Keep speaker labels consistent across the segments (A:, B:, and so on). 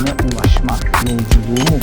A: amacına ulaşmak yolculuğu?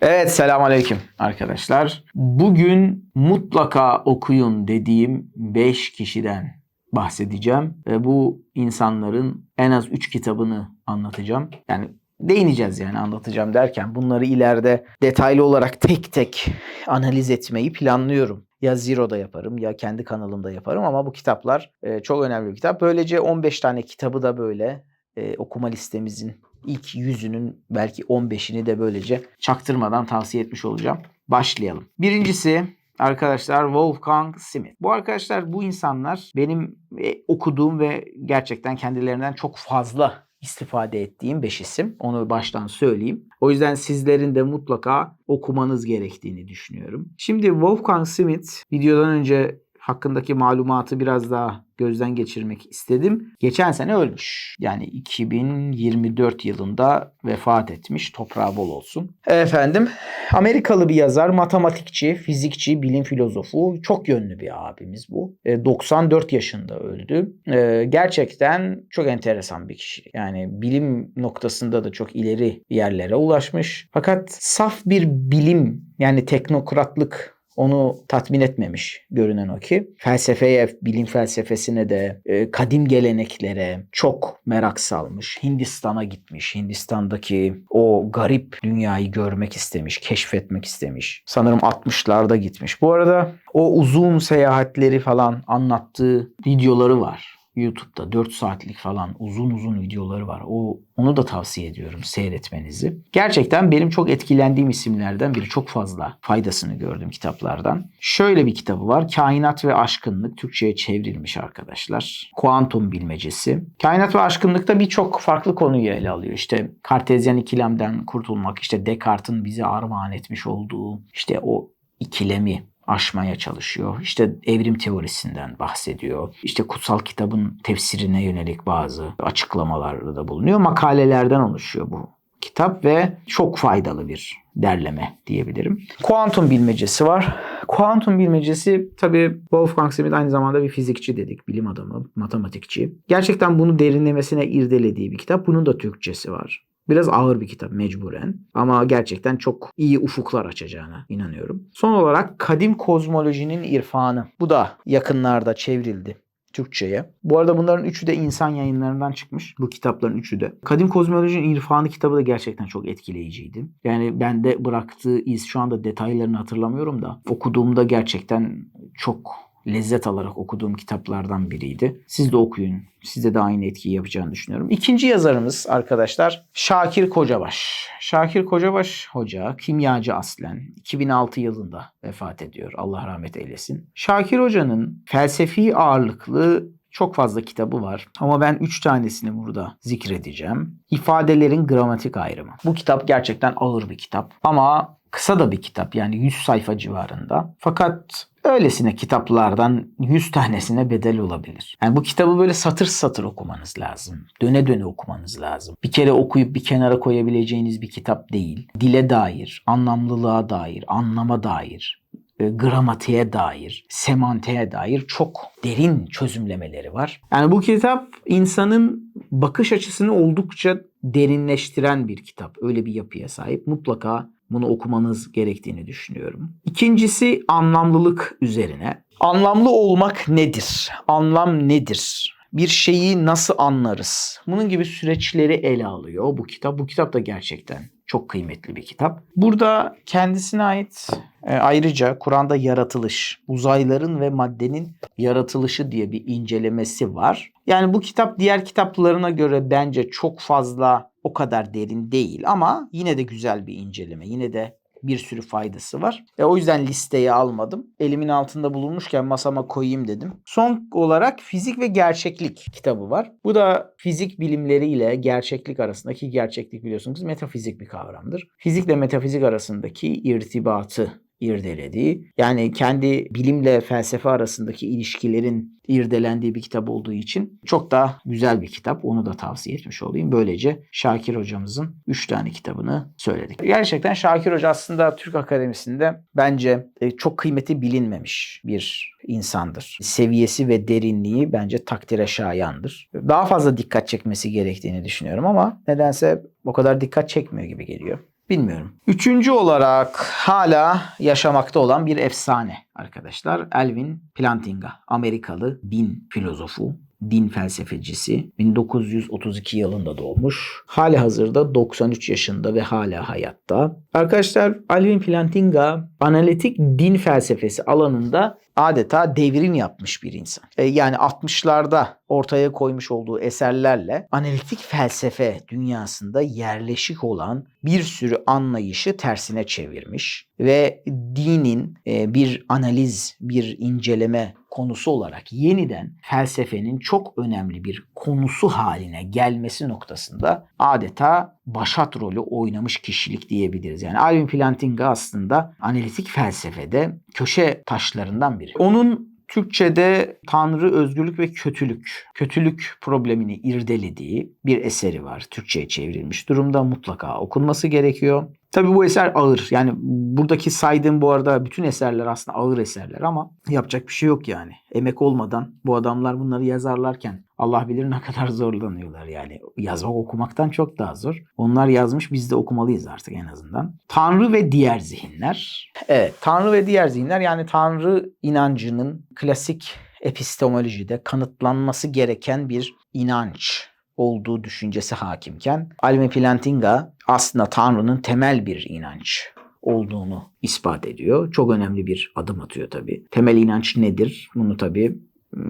A: Evet selamünaleyküm arkadaşlar. Bugün mutlaka okuyun dediğim 5 kişiden bahsedeceğim ve bu insanların en az 3 kitabını anlatacağım. Yani değineceğiz yani anlatacağım derken bunları ileride detaylı olarak tek tek analiz etmeyi planlıyorum. Ya Zero'da yaparım ya kendi kanalımda yaparım ama bu kitaplar e, çok önemli bir kitap. Böylece 15 tane kitabı da böyle e, okuma listemizin ilk yüzünün belki 15'ini de böylece çaktırmadan tavsiye etmiş olacağım. Başlayalım. Birincisi arkadaşlar Wolfgang Smith. Bu arkadaşlar bu insanlar benim e, okuduğum ve gerçekten kendilerinden çok fazla istifade ettiğim 5 isim. Onu baştan söyleyeyim. O yüzden sizlerin de mutlaka okumanız gerektiğini düşünüyorum. Şimdi Wolfgang Smith videodan önce hakkındaki malumatı biraz daha gözden geçirmek istedim. Geçen sene ölmüş. Yani 2024 yılında vefat etmiş. Toprağı bol olsun. Efendim Amerikalı bir yazar, matematikçi, fizikçi, bilim filozofu. Çok yönlü bir abimiz bu. E, 94 yaşında öldü. E, gerçekten çok enteresan bir kişi. Yani bilim noktasında da çok ileri yerlere ulaşmış. Fakat saf bir bilim yani teknokratlık onu tatmin etmemiş görünen o ki. Felsefeye, bilim felsefesine de, e, kadim geleneklere çok merak salmış. Hindistan'a gitmiş. Hindistan'daki o garip dünyayı görmek istemiş, keşfetmek istemiş. Sanırım 60'larda gitmiş. Bu arada o uzun seyahatleri falan anlattığı videoları var. YouTube'da 4 saatlik falan uzun uzun videoları var. O onu da tavsiye ediyorum seyretmenizi. Gerçekten benim çok etkilendiğim isimlerden biri. Çok fazla faydasını gördüm kitaplardan. Şöyle bir kitabı var. Kainat ve Aşkınlık Türkçe'ye çevrilmiş arkadaşlar. Kuantum bilmecesi. Kainat ve Aşkınlık'ta birçok farklı konuyu ele alıyor. İşte Kartezyen ikilemden kurtulmak, işte Descartes'in bize armağan etmiş olduğu işte o ikilemi aşmaya çalışıyor. İşte evrim teorisinden bahsediyor. İşte kutsal kitabın tefsirine yönelik bazı açıklamalarda bulunuyor. Makalelerden oluşuyor bu kitap ve çok faydalı bir derleme diyebilirim. Kuantum bilmecesi var. Kuantum bilmecesi tabii Wolfgang Smith aynı zamanda bir fizikçi dedik, bilim adamı, matematikçi. Gerçekten bunu derinlemesine irdelediği bir kitap. Bunun da Türkçesi var. Biraz ağır bir kitap mecburen ama gerçekten çok iyi ufuklar açacağına inanıyorum. Son olarak Kadim Kozmolojinin İrfanı. Bu da yakınlarda çevrildi. Türkçe'ye. Bu arada bunların üçü de insan yayınlarından çıkmış. Bu kitapların üçü de. Kadim Kozmolojinin İrfanı kitabı da gerçekten çok etkileyiciydi. Yani bende bıraktığı iz şu anda detaylarını hatırlamıyorum da okuduğumda gerçekten çok lezzet alarak okuduğum kitaplardan biriydi. Siz de okuyun. Size de aynı etkiyi yapacağını düşünüyorum. İkinci yazarımız arkadaşlar Şakir Kocabaş. Şakir Kocabaş hoca, kimyacı aslen. 2006 yılında vefat ediyor. Allah rahmet eylesin. Şakir Hoca'nın felsefi ağırlıklı çok fazla kitabı var ama ben 3 tanesini burada zikredeceğim. İfadelerin gramatik ayrımı. Bu kitap gerçekten ağır bir kitap ama kısa da bir kitap yani 100 sayfa civarında. Fakat öylesine kitaplardan 100 tanesine bedel olabilir. Yani bu kitabı böyle satır satır okumanız lazım. Döne döne okumanız lazım. Bir kere okuyup bir kenara koyabileceğiniz bir kitap değil. Dile dair, anlamlılığa dair, anlama dair, e, gramatiğe dair, semantiğe dair çok derin çözümlemeleri var. Yani bu kitap insanın bakış açısını oldukça derinleştiren bir kitap. Öyle bir yapıya sahip. Mutlaka bunu okumanız gerektiğini düşünüyorum. İkincisi anlamlılık üzerine. Anlamlı olmak nedir? Anlam nedir? Bir şeyi nasıl anlarız? Bunun gibi süreçleri ele alıyor bu kitap. Bu kitap da gerçekten çok kıymetli bir kitap. Burada kendisine ait e, ayrıca Kur'an'da yaratılış, uzayların ve maddenin yaratılışı diye bir incelemesi var. Yani bu kitap diğer kitaplarına göre bence çok fazla o kadar derin değil ama yine de güzel bir inceleme. Yine de bir sürü faydası var. E, o yüzden listeye almadım. Elimin altında bulunmuşken masama koyayım dedim. Son olarak Fizik ve Gerçeklik kitabı var. Bu da fizik bilimleriyle gerçeklik arasındaki gerçeklik biliyorsunuz metafizik bir kavramdır. Fizikle metafizik arasındaki irtibatı irdelediği yani kendi bilimle felsefe arasındaki ilişkilerin irdelendiği bir kitap olduğu için çok da güzel bir kitap. Onu da tavsiye etmiş olayım. Böylece Şakir hocamızın 3 tane kitabını söyledik. Gerçekten Şakir Hoca aslında Türk Akademisi'nde bence e, çok kıymeti bilinmemiş bir insandır. Seviyesi ve derinliği bence takdire şayandır. Daha fazla dikkat çekmesi gerektiğini düşünüyorum ama nedense o kadar dikkat çekmiyor gibi geliyor. Bilmiyorum. Üçüncü olarak hala yaşamakta olan bir efsane arkadaşlar. Elvin Plantinga. Amerikalı din filozofu, din felsefecisi. 1932 yılında doğmuş. Hali hazırda 93 yaşında ve hala hayatta. Arkadaşlar Alvin Plantinga analitik din felsefesi alanında adeta devrim yapmış bir insan. E, yani 60'larda ortaya koymuş olduğu eserlerle analitik felsefe dünyasında yerleşik olan bir sürü anlayışı tersine çevirmiş ve dinin e, bir analiz, bir inceleme konusu olarak yeniden felsefenin çok önemli bir konusu haline gelmesi noktasında adeta başat rolü oynamış kişilik diyebiliriz. Yani Alvin Plantinga aslında analitik felsefede köşe taşlarından biri. Onun Türkçe'de Tanrı, Özgürlük ve Kötülük, kötülük problemini irdelediği bir eseri var. Türkçe'ye çevrilmiş durumda mutlaka okunması gerekiyor. Tabii bu eser ağır. Yani buradaki saydığım bu arada bütün eserler aslında ağır eserler ama yapacak bir şey yok yani. Emek olmadan bu adamlar bunları yazarlarken Allah bilir ne kadar zorlanıyorlar yani. Yazmak okumaktan çok daha zor. Onlar yazmış biz de okumalıyız artık en azından. Tanrı ve diğer zihinler. Evet Tanrı ve diğer zihinler yani Tanrı inancının klasik epistemolojide kanıtlanması gereken bir inanç olduğu düşüncesi hakimken Alme Plantinga aslında Tanrı'nın temel bir inanç olduğunu ispat ediyor. Çok önemli bir adım atıyor tabii. Temel inanç nedir? Bunu tabii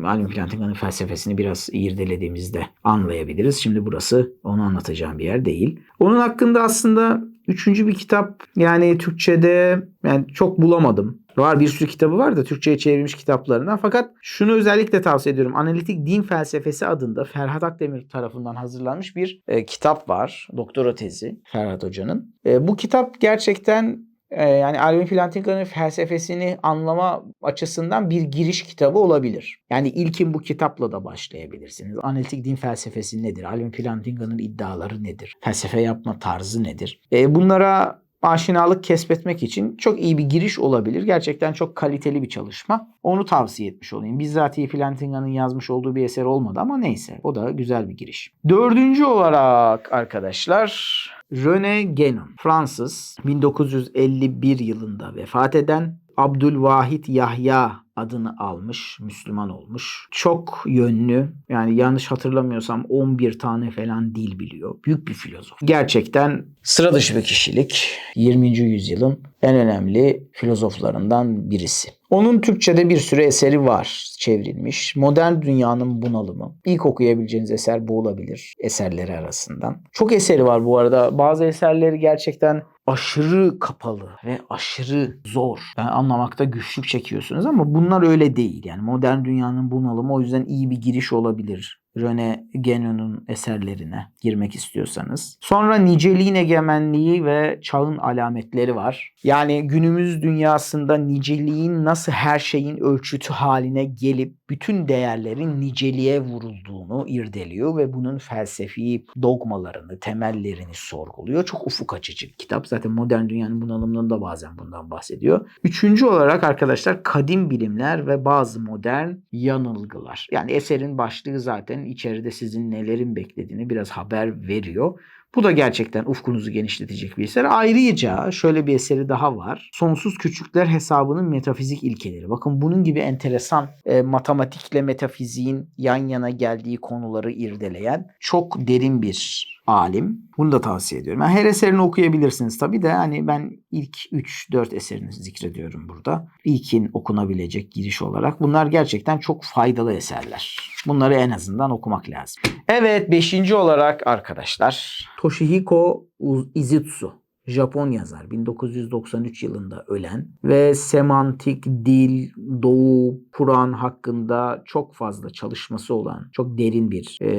A: Alvin Plantinga'nın felsefesini biraz irdelediğimizde anlayabiliriz. Şimdi burası onu anlatacağım bir yer değil. Onun hakkında aslında üçüncü bir kitap yani Türkçe'de yani çok bulamadım. Var bir sürü kitabı var da Türkçe'ye çevrilmiş kitaplarından. Fakat şunu özellikle tavsiye ediyorum. Analitik Din Felsefesi adında Ferhat Akdemir tarafından hazırlanmış bir e, kitap var. Doktora tezi Ferhat Hoca'nın. E, bu kitap gerçekten e, yani Alvin Plantinga'nın felsefesini anlama açısından bir giriş kitabı olabilir. Yani ilkin bu kitapla da başlayabilirsiniz. Analitik din felsefesi nedir? Alvin Plantinga'nın iddiaları nedir? Felsefe yapma tarzı nedir? E, bunlara aşinalık kesbetmek için çok iyi bir giriş olabilir. Gerçekten çok kaliteli bir çalışma. Onu tavsiye etmiş olayım. Bizzat Plantinga'nın yazmış olduğu bir eser olmadı ama neyse. O da güzel bir giriş. Dördüncü olarak arkadaşlar René Guénon. Fransız 1951 yılında vefat eden Abdülvahit Yahya adını almış, Müslüman olmuş. Çok yönlü, yani yanlış hatırlamıyorsam 11 tane falan dil biliyor. Büyük bir filozof. Gerçekten sıra dışı bir kişilik. 20. yüzyılın en önemli filozoflarından birisi. Onun Türkçe'de bir sürü eseri var çevrilmiş. Modern Dünyanın Bunalımı. İlk okuyabileceğiniz eser bu olabilir eserleri arasından. Çok eseri var bu arada. Bazı eserleri gerçekten aşırı kapalı ve aşırı zor. Yani anlamakta güçlük çekiyorsunuz ama bunlar öyle değil. Yani modern dünyanın bunalımı o yüzden iyi bir giriş olabilir. Rene Guénon'un eserlerine girmek istiyorsanız. Sonra niceliğin egemenliği ve çağın alametleri var. Yani günümüz dünyasında niceliğin nasıl her şeyin ölçütü haline gelip bütün değerlerin niceliğe vurulduğunu irdeliyor ve bunun felsefi dogmalarını, temellerini sorguluyor. Çok ufuk açıcı bir kitap. Zaten modern dünyanın bunalımından da bazen bundan bahsediyor. Üçüncü olarak arkadaşlar kadim bilimler ve bazı modern yanılgılar. Yani eserin başlığı zaten içeride sizin nelerin beklediğini biraz haber veriyor. Bu da gerçekten ufkunuzu genişletecek bir eser. Ayrıca şöyle bir eseri daha var. Sonsuz Küçükler Hesabının Metafizik ilkeleri. Bakın bunun gibi enteresan e, matematikle metafiziğin yan yana geldiği konuları irdeleyen çok derin bir alim. Bunu da tavsiye ediyorum. Yani her eserini okuyabilirsiniz tabii de hani ben ilk 3-4 eserini zikrediyorum burada. İlkin okunabilecek giriş olarak. Bunlar gerçekten çok faydalı eserler. Bunları en azından okumak lazım. Evet 5. olarak arkadaşlar Toshihiko Izutsu. Japon yazar 1993 yılında ölen ve semantik, dil, doğu, Kur'an hakkında çok fazla çalışması olan çok derin bir e,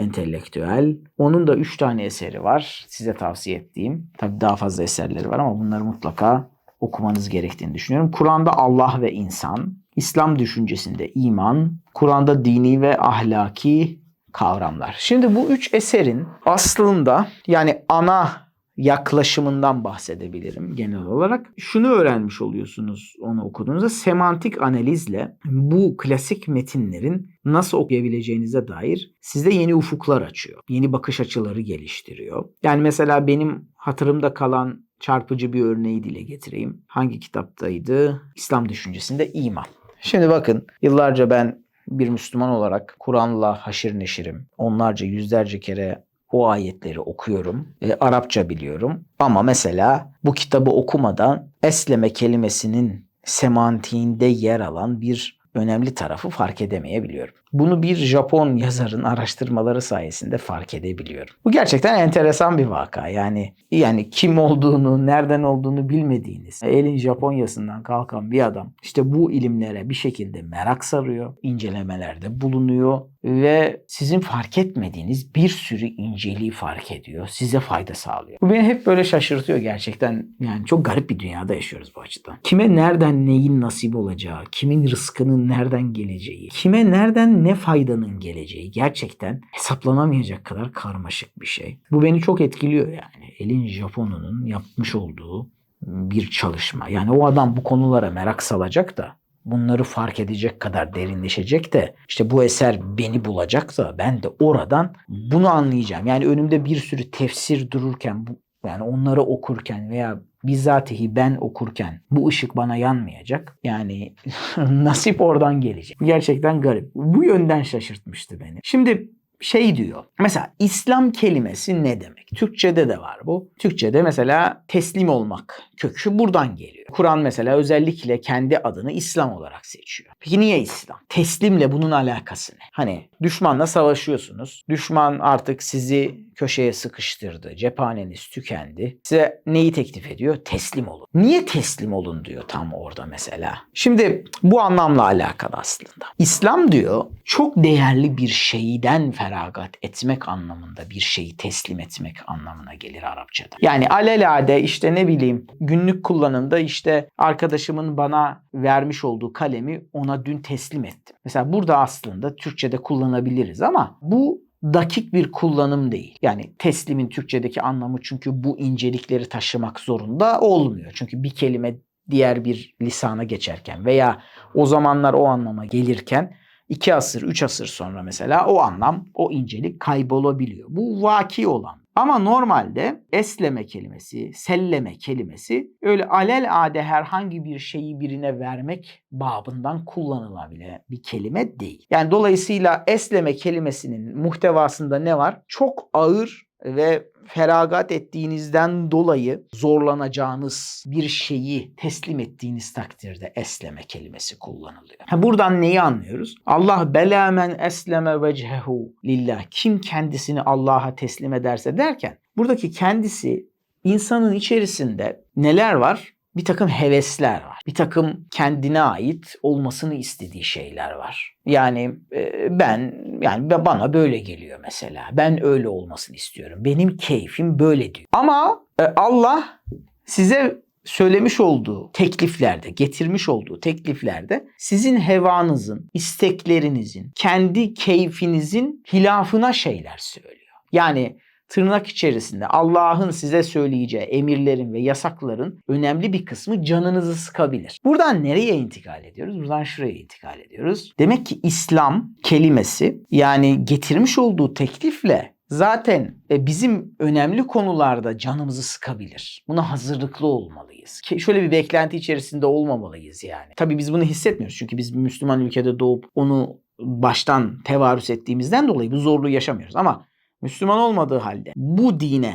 A: entelektüel. Onun da 3 tane eseri var size tavsiye ettiğim. Tabii daha fazla eserleri var ama bunları mutlaka okumanız gerektiğini düşünüyorum. Kur'an'da Allah ve insan, İslam düşüncesinde iman, Kur'an'da dini ve ahlaki kavramlar. Şimdi bu üç eserin aslında yani ana yaklaşımından bahsedebilirim genel olarak. Şunu öğrenmiş oluyorsunuz onu okuduğunuzda semantik analizle bu klasik metinlerin nasıl okuyabileceğinize dair sizde yeni ufuklar açıyor. Yeni bakış açıları geliştiriyor. Yani mesela benim hatırımda kalan çarpıcı bir örneği dile getireyim. Hangi kitaptaydı? İslam düşüncesinde iman. Şimdi bakın yıllarca ben bir Müslüman olarak Kur'an'la haşir neşirim. Onlarca yüzlerce kere o ayetleri okuyorum. E, Arapça biliyorum. Ama mesela bu kitabı okumadan esleme kelimesinin semantiğinde yer alan bir önemli tarafı fark edemeyebiliyorum. Bunu bir Japon yazarın araştırmaları sayesinde fark edebiliyorum. Bu gerçekten enteresan bir vaka. Yani yani kim olduğunu, nereden olduğunu bilmediğiniz, elin Japonyasından kalkan bir adam işte bu ilimlere bir şekilde merak sarıyor, incelemelerde bulunuyor ve sizin fark etmediğiniz bir sürü inceliği fark ediyor. Size fayda sağlıyor. Bu beni hep böyle şaşırtıyor gerçekten. Yani çok garip bir dünyada yaşıyoruz bu açıdan. Kime nereden neyin nasip olacağı, kimin rızkının nereden geleceği, kime nereden ne faydanın geleceği gerçekten hesaplanamayacak kadar karmaşık bir şey. Bu beni çok etkiliyor yani. Elin Japon'unun yapmış olduğu bir çalışma. Yani o adam bu konulara merak salacak da bunları fark edecek kadar derinleşecek de işte bu eser beni bulacaksa ben de oradan bunu anlayacağım. Yani önümde bir sürü tefsir dururken yani onları okurken veya bizzatihi ben okurken bu ışık bana yanmayacak. Yani nasip oradan gelecek. Gerçekten garip. Bu yönden şaşırtmıştı beni. Şimdi şey diyor. Mesela İslam kelimesi ne demek? Türkçede de var bu. Türkçede mesela teslim olmak kökü buradan geliyor. Kur'an mesela özellikle kendi adını İslam olarak seçiyor. Peki niye İslam? Teslimle bunun alakası ne? Hani düşmanla savaşıyorsunuz. Düşman artık sizi köşeye sıkıştırdı. Cephaneniz tükendi. Size neyi teklif ediyor? Teslim olun. Niye teslim olun diyor tam orada mesela. Şimdi bu anlamla alakalı aslında. İslam diyor çok değerli bir şeyden feragat etmek anlamında bir şeyi teslim etmek anlamına gelir Arapçada. Yani alelade işte ne bileyim günlük kullanımda işte arkadaşımın bana vermiş olduğu kalemi ona dün teslim ettim. Mesela burada aslında Türkçe'de kullanabiliriz ama bu dakik bir kullanım değil. Yani teslimin Türkçedeki anlamı çünkü bu incelikleri taşımak zorunda olmuyor. Çünkü bir kelime diğer bir lisana geçerken veya o zamanlar o anlama gelirken iki asır, üç asır sonra mesela o anlam, o incelik kaybolabiliyor. Bu vaki olan. Ama normalde esleme kelimesi, selleme kelimesi öyle alel ade herhangi bir şeyi birine vermek babından kullanılabilen bir kelime değil. Yani dolayısıyla esleme kelimesinin muhtevasında ne var? Çok ağır ve feragat ettiğinizden dolayı zorlanacağınız bir şeyi teslim ettiğiniz takdirde esleme kelimesi kullanılıyor. Ha, buradan neyi anlıyoruz? Allah belamen esleme vecehu lillah. Kim kendisini Allah'a teslim ederse derken buradaki kendisi insanın içerisinde neler var? Bir takım hevesler var. Bir takım kendine ait olmasını istediği şeyler var. Yani e, ben yani bana böyle geliyor mesela. Ben öyle olmasını istiyorum. Benim keyfim böyle diyor. Ama e, Allah size söylemiş olduğu tekliflerde, getirmiş olduğu tekliflerde sizin hevanızın, isteklerinizin, kendi keyfinizin hilafına şeyler söylüyor. Yani tırnak içerisinde Allah'ın size söyleyeceği emirlerin ve yasakların önemli bir kısmı canınızı sıkabilir. Buradan nereye intikal ediyoruz? Buradan şuraya intikal ediyoruz. Demek ki İslam kelimesi yani getirmiş olduğu teklifle zaten e, bizim önemli konularda canımızı sıkabilir. Buna hazırlıklı olmalıyız. Şöyle bir beklenti içerisinde olmamalıyız yani. Tabii biz bunu hissetmiyoruz. Çünkü biz Müslüman ülkede doğup onu baştan tevarüs ettiğimizden dolayı bu zorluğu yaşamıyoruz. Ama Müslüman olmadığı halde bu dine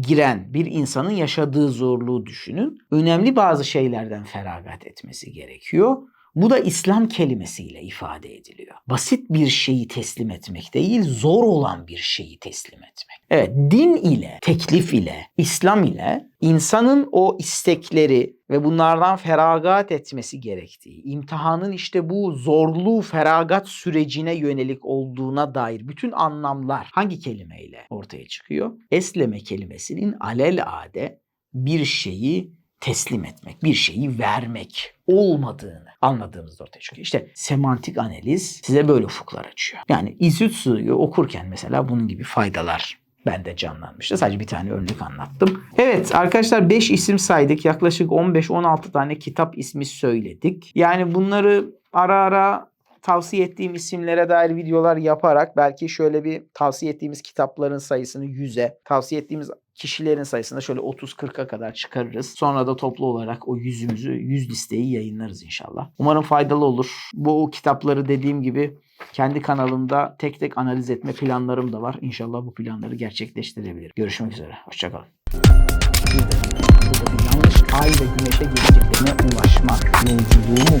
A: giren bir insanın yaşadığı zorluğu düşünün. Önemli bazı şeylerden feragat etmesi gerekiyor. Bu da İslam kelimesiyle ifade ediliyor. Basit bir şeyi teslim etmek değil, zor olan bir şeyi teslim etmek. Evet, din ile, teklif ile, İslam ile insanın o istekleri ve bunlardan feragat etmesi gerektiği, imtihanın işte bu zorlu feragat sürecine yönelik olduğuna dair bütün anlamlar hangi kelimeyle ortaya çıkıyor? Esleme kelimesinin alelade bir şeyi teslim etmek, bir şeyi vermek olmadığını anladığımızda ortaya çıkıyor. İşte semantik analiz size böyle ufuklar açıyor. Yani İzütsu'yu okurken mesela bunun gibi faydalar bende canlanmıştı. Sadece bir tane örnek anlattım. Evet arkadaşlar 5 isim saydık. Yaklaşık 15-16 tane kitap ismi söyledik. Yani bunları ara ara tavsiye ettiğim isimlere dair videolar yaparak belki şöyle bir tavsiye ettiğimiz kitapların sayısını 100'e, tavsiye ettiğimiz kişilerin sayısını şöyle 30-40'a kadar çıkarırız. Sonra da toplu olarak o yüzümüzü, yüz listeyi yayınlarız inşallah. Umarım faydalı olur. Bu kitapları dediğim gibi kendi kanalımda tek tek analiz etme planlarım da var. İnşallah bu planları gerçekleştirebilirim. Görüşmek üzere. Hoşçakalın. Yanlış ay ve güneşe geleceklerine ulaşma yolculuğu mu